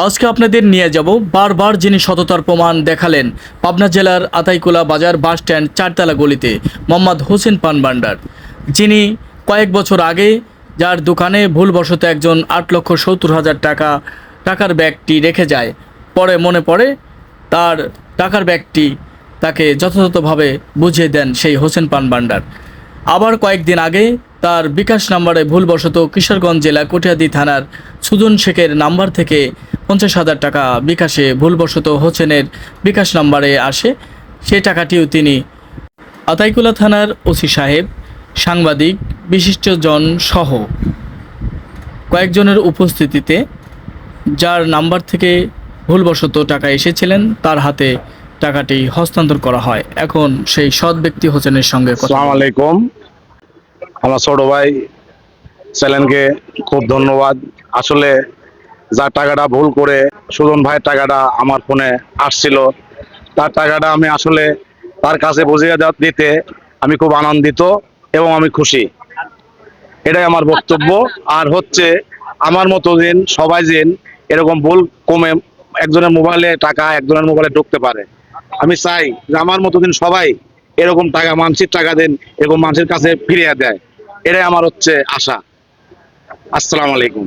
আজকে আপনাদের নিয়ে যাব বারবার যিনি সততার প্রমাণ দেখালেন পাবনা জেলার আতাইকুলা বাজার বাস স্ট্যান্ড চারতলা গলিতে, মোহাম্মদ হোসেন পান ভান্ডার যিনি কয়েক বছর আগে যার দোকানে ভুলবশত একজন আট লক্ষ সত্তর হাজার টাকা, টাকার ব্যাগটি রেখে যায়। পরে মনে পড়ে তার টাকার ব্যাগটি তাকে যথাযথভাবে বুঝিয়ে দেন সেই হোসেন পান ভান্ডার আবার কয়েকদিন আগে তার বিকাশ নাম্বারে ভুলবশত কিশোরগঞ্জ জেলা কটিয়াদি থানার সুজন শেখের নাম্বার থেকে পঞ্চাশ হাজার টাকা বিকাশে ভুলবশত হোসেনের বিকাশ নাম্বারে আসে। সে টাকাটিও তিনি আতাইকুলা থানার ওসি সাহেব, সাংবাদিক, বিশিষ্টজন সহ কয়েকজনের উপস্থিতিতে যার নাম্বার থেকে ভুলবশত টাকা এসেছিলেন, তার হাতে টাকাটি হস্তান্তর করা হয়। এখন সেই সৎ ব্যক্তি হোসেনের সঙ্গে আলাইকুম। আমার ছোট ভাই চ্যানেলকে খুব ধন্যবাদ। আসলে যার টাকাটা ভুল করে সুজন ভাইয়ের টাকাটা আমার ফোনে আসছিল, তার টাকাটা আমি আসলে তার কাছে বুঝিয়ে দিতে আমি খুব আনন্দিত এবং আমি খুশি। এটাই আমার বক্তব্য। আর হচ্ছে আমার মতো দিন সবাই দিন এরকম ভুল কমে একজনের মোবাইলে টাকা একজনের মোবাইলে ঢুকতে পারে। আমি চাই যে আমার মতো দিন সবাই এরকম টাকা মানুষের টাকা দেন এরকম মানুষের কাছে ফিরিয়ে দেয়। এটাই আমার হচ্ছে আশা। আসসালামু আলাইকুম।